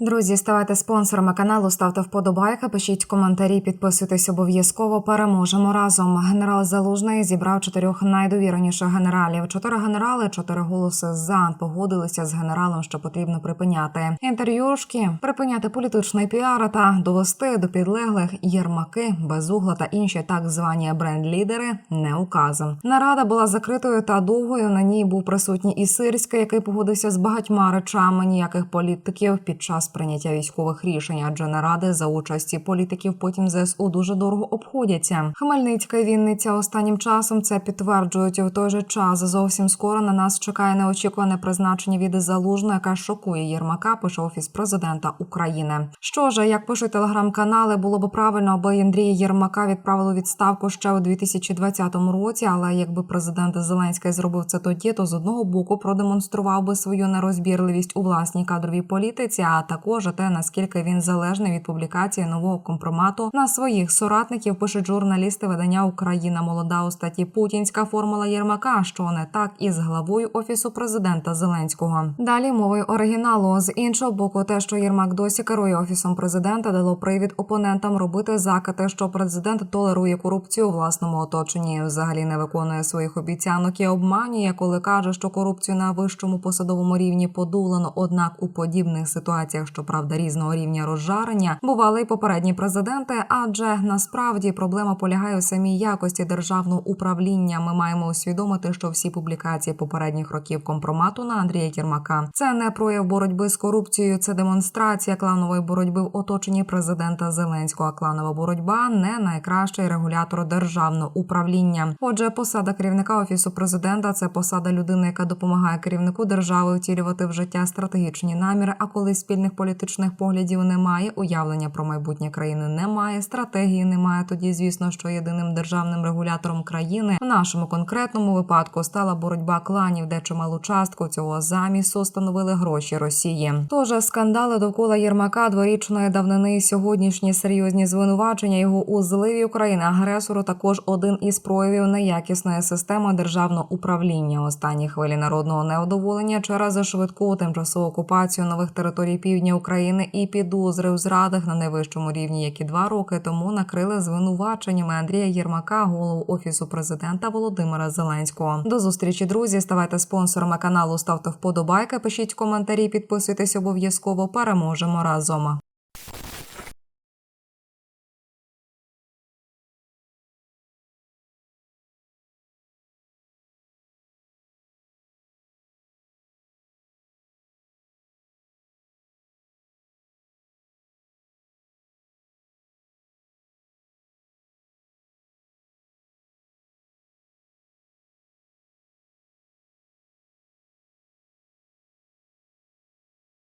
Друзі, ставайте спонсорами каналу, ставте вподобайки, пишіть коментарі, підписуйтесь обов'язково. Переможемо разом. Генерал Залужний зібрав чотирьох найдовіреніших генералів. Чотири генерали, чотири голоси за погодилися з генералом, що потрібно припиняти інтерв'юшки, припиняти політичний піар та довести до підлеглих єрмаки, безугла та інші так звані бренд-лідери не указом. Нарада була закритою та довгою. На ній був присутній і Сирський, який погодився з багатьма речами ніяких політиків під час прийняття військових рішень, адже наради за участі політиків потім ЗСУ дуже дорого обходяться. Хмельницька і Вінниця останнім часом це підтверджують у той же час. Зовсім скоро на нас чекає неочікуване призначення від залужного, яка шокує Єрмака. Пише офіс президента України. Що ж, як пишуть телеграм-канали, було б правильно, аби Андрія Єрмака відправили відставку ще у 2020 році. Але якби президент Зеленський зробив це тоді, то з одного боку продемонстрував би свою нерозбірливість у власній кадровій політиці, а також те, наскільки він залежний від публікації нового компромату на своїх соратників. Пишуть журналісти видання Україна молода у статті Путінська формула Єрмака, що не так із главою офісу президента Зеленського. Далі мовою оригіналу з іншого боку, те, що Єрмак досі керує офісом президента, дало привід опонентам робити закати, що президент толерує корупцію у власному оточенні, взагалі не виконує своїх обіцянок і обманює, коли каже, що корупцію на вищому посадовому рівні подолано. Однак у подібних ситуаціях, щоправда, різного рівня розжарення, бували й попередні президенти, адже насправді проблема полягає у самій якості державного управління. Ми маємо усвідомити, що всі публікації попередніх років компромату на Андрія Єрмака це не прояв боротьби з корупцією, це демонстрація кланової боротьби в оточенні президента Зеленського. Кланова боротьба не найкращий регулятор державного управління. Отже, посада керівника офісу президента це посада людини, яка допомагає керівнику держави втілювати в життя стратегічні наміри. А коли спільних політичних поглядів немає, уявлення про майбутнє країни немає, стратегії немає. Тоді, звісно, що єдиним державним регулятором країни в нашому конкретному випадку стала боротьба кланів, де чималу частку цього замісу становили гроші Росії. Тож скандали довкола Єрмака дворічної давнини сьогоднішні серйозні звинувачення його у зливі України агресору також один із проявів неякісної системи державного управління. Останні хвилі народного неодоволення через швидку тимчасову окупацію нових територій півдня України і підозри у зрадах на найвищому рівні, які два роки тому накрили звинуваченнями Андрія Єрмака, голову офісу президента Володимира Зеленського. До зустрічі, друзі. Ставайте спонсорами каналу, ставте вподобайки, пишіть коментарі, підписуйтесь обов'язково. Переможемо разом.